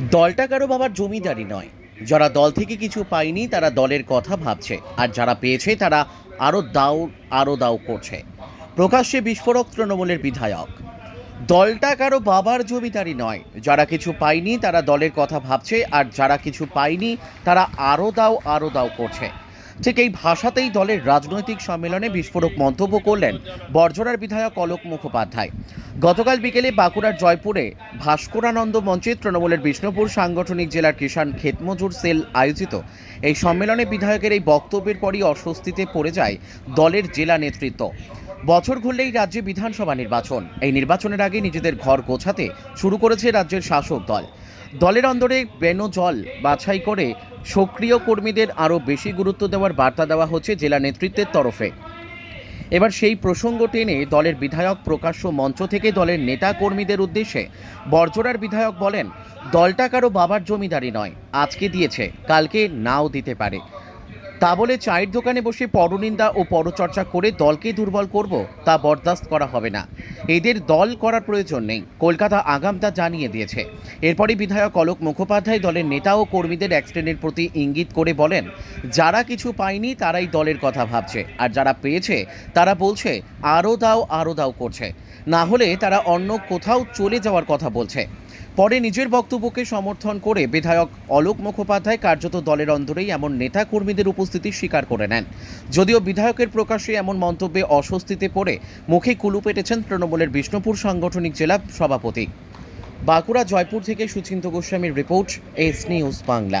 দলটা কারও বাবার জমিদারি নয়। যারা দল থেকে কিছু পায়নি, তারা দলের কথা ভাবছে। আর যারা পেয়েছে, তারা আরও দাও আরও দাও করছে। প্রকাশ্যে বিস্ফোরক তৃণমূলের বিধায়ক। দলটা কারও বাবার জমিদারি নয়। যারা কিছু পায়নি, তারা দলের কথা ভাবছে। আর যারা কিছু পায়নি, তারা আরও দাও আরও দাও করছে। ঠিক এই ভাষাতেই দলের রাজনৈতিক সম্মেলনে বিস্ফোরক মন্তব্য করলেন বর্জরার বিধায়ক অলোক মুখোপাধ্যায়। গতকাল বিকেলে বাঁকুড়ার জয়পুরে ভাস্করানন্দ মঞ্চে তৃণমূলের বিষ্ণুপুর সাংগঠনিক জেলার কিষাণ ক্ষেতমজুর সেল আয়োজিত। এই সম্মেলনে বিধায়কের এই বক্তব্যের পরই অস্বস্তিতে পড়ে যায় দলের জেলা নেতৃত্ব। বছর ঘুরলেই রাজ্যে বিধানসভা নির্বাচন। এই নির্বাচনের আগে নিজেদের ঘর গোছাতে শুরু করেছে রাজ্যের শাসক দল। দলের অন্দরে বেনো জল বাছাই করে সক্রিয় কর্মীদের আরও বেশি গুরুত্ব দেওয়ার বার্তা দেওয়া হচ্ছে জেলা নেতৃত্বের তরফে। এবার সেই প্রসঙ্গ টেনে দলের বিধায়ক প্রকাশ্য মঞ্চ থেকে দলের নেতা কর্মীদের উদ্দেশ্যে বর্জরার বিধায়ক বলেন, দলটা কারও বাবার জমিদারি নয়, আজকে দিয়েছে, কালকে নাও দিতে পারে। তা বলে চায়ের দোকানে বসে পরনিন্দা ও পরচর্চা করে দলকে দুর্বল করব, তা বরদাস্ত করা হবে না। এদের দল করার প্রয়োজন নেই। কলকাতা আগাম তা জানিয়ে দিয়েছে। এরপরই বিধায়ক অলোক মুখোপাধ্যায় দলের নেতা ও কর্মীদের এক শ্রেণির প্রতি ইঙ্গিত করে বলেন, যারা কিছু পায়নি, তারাই দলের কথা ভাবছে। আর যারা পেয়েছে, তারা বলছে আরও দাও আরও দাও করছে। না হলে তারা অন্য কোথাও চলে যাওয়ার কথা বলছে। পরে নিজের বক্তব্যকে সমর্থন করে বিধায়ক অলোক মুখোপাধ্যায় কার্যত দলের অন্তরেই এমন নেতা কর্মীদের উপস্থিতি স্বীকার করে নেন। যদিও বিধায়কের প্রকাশ্যে এমন মন্তব্যে অস্বস্তিতে পড়ে মুখে কুলু পেটেছেন তৃণমূলের বিষ্ণুপুর সাংগঠনিক জেলা সভাপতি। বাঁকুড়া, জয়পুর থেকে সুচিন্ত গোস্বামীর রিপোর্ট, এস নিউজ বাংলা।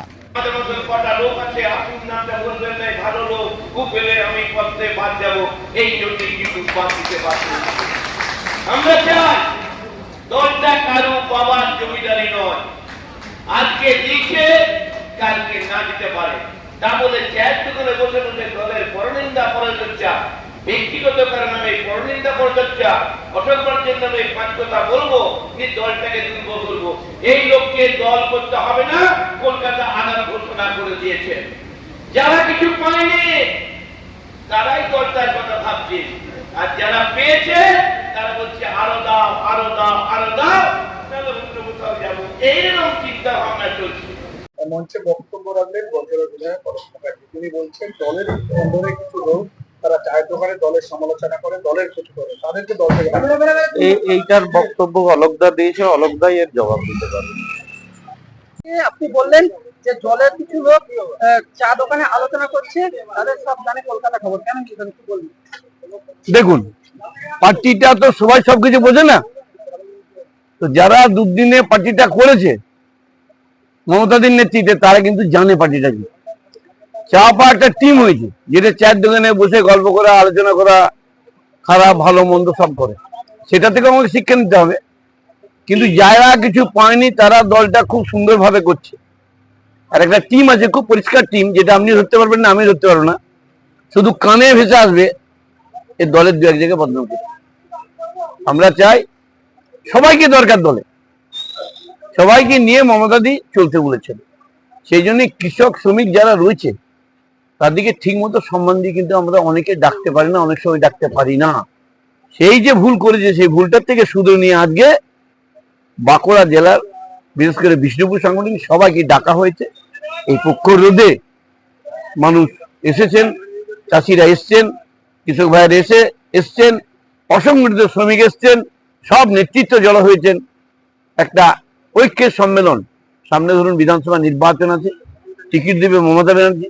আমরা চাই দলটা কারও বাবার জমিদারি নয়। আজকে দিচ্ছে কালকে না দিতে পারে। তা বলে চায়ের দোকানে বসে বসে দলের পরনিন্দা পরচর্চা ব্যক্তিগত কারণে আমি পরনিন্দা পরচর্চা অসম্মানের নামে পাঁচ কথা বলব, যে দলটাকে দুর্বল করব। এই লোককে দল করতে হবে না, কলকাতা আগাম ঘোষণা করে দিয়েছে। যারা কিছু পায়নি, তারাই দলটার কথা ভাবছে। আর যারা পেয়েছে বলছে আরও দাও আরও দাও আরও দাও। তাহলে অন্য কোথাও যাব। এইরকম চিন্তা ভাবনা চলছে। মঞ্চে বক্তব্য রাখলেন বিধায়ক তিনি বলছেন দলের অন্দরে কিছু লোক তারা চায়ের দোকানে দলের সমালোচনা করে দলের ক্ষতি করে। তাদেরকে দল এইটার বক্তব্য অলোকদা দিয়েছে অলোকদাই এর জবাব দিতে পারবে। আপনি বললেন যে দলের কিছু লোক চা দোকানে আলোচনা করছে তাদের সব জানে কলকাতা খবর। কেন কি বলবেন দেখুন পার্টিটা তো সবাই সবকিছু বোঝে না। তো যারা দুদিনে পার্টিটা করেছে, মমতাদির নেতৃত্বে, তারা কিন্তু জানে পার্টিটা কি। চা পা একটা টিম হয়েছে, যেটা চায়ের দোকানে বসে গল্প করা, আলোচনা করা, খারাপ, ভালো, মন্দ সব করে। সেটা থেকে আমাকে শিক্ষা নিতে হবে। কিন্তু যারা কিছু পায়নি, তারা দলটা খুব সুন্দরভাবে করছে। আর একটা টিম আছে, খুব পরিষ্কার টিম যেটা আপনি ধরতে পারবেন না আমি ধরতে পারব না। শুধু কানে ভেসে আসবে এই দলের দু এক জায়গায় বদনাম করতে আমরা চাই সবাইকে দরকার দলে। সবাইকে নিয়ে মমতাদি চলতে বলেছেন। সেই জন্য কৃষক, শ্রমিক যারা রয়েছে, তাদেরকে ঠিক মতো সম্মান দিয়ে কিন্তু আমরা অনেকে ডাকতে পারি না, অনেক সময় ডাকতে পারি না। সেই যে ভুল করেছে, সেই ভুলটার থেকে শুধরে নিয়ে আজকে বাঁকুড়া জেলার, বিশেষ করে বিষ্ণুপুর সাংগঠনিক সবাইকে ডাকা হয়েছে। এই পক্ষ রোধে মানুষ এসেছেন, চাষিরা এসছেন কৃষক ভাইয়ের এসে এসছেন অসংগঠিত শ্রমিক এসছেন সব নেতৃত্ব জড়ো হয়েছেন। একটা ঐক্যের সম্মেলন। সামনে ধরুন বিধানসভা নির্বাচন আছে টিকিট দেবে মমতা ব্যানার্জি।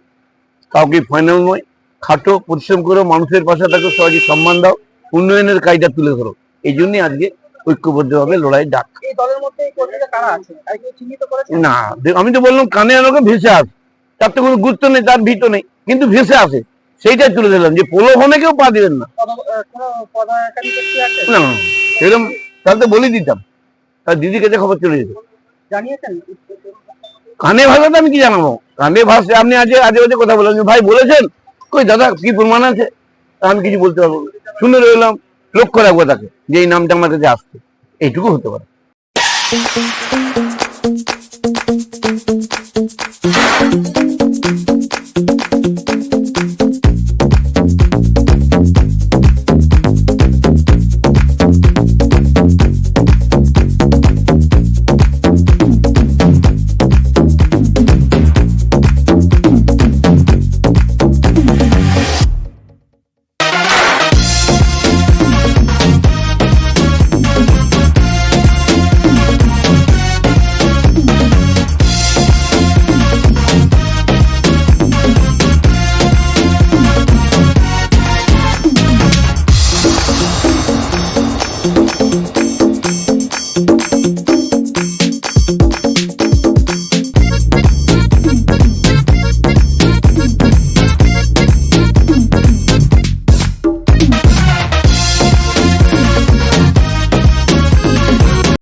কাউকে ফাইনাল নয় খাটো পরিশ্রম করো মানুষের পাশে থাকো সবাইকে সম্মান দাও উন্নয়নের কাজটা তুলে ধরো। এই জন্যই আজকে ঐক্যবদ্ধভাবে লড়াই ডাক। না আমি তো বললাম কানে আমাকে ভেসে আসে। তার তো কোনো গুরুত্ব নেই তার ভিত নেই। কিন্তু ভেসে আসে। সেইটাই তুলে দিলাম যে প্রলোভনে কেউ পা দিবেন না। এরকম তাহলে তো বলে দিতাম। তার দিদির কাছে খবর চলে যেত। কানে ভাষাতে আমি কি জানাব? কানে ভাষা আপনি আজে আজে বাজে কথা বলেন। ভাই বলেছেন? কই দাদা কি প্রমাণ আছে? তা আমি কিছু বলতে পারব না। শুনে রইলাম লক্ষ্য রাখব তাকে যে এই নামটা আমার কাছে আসছে। এইটুকু হতে পারে।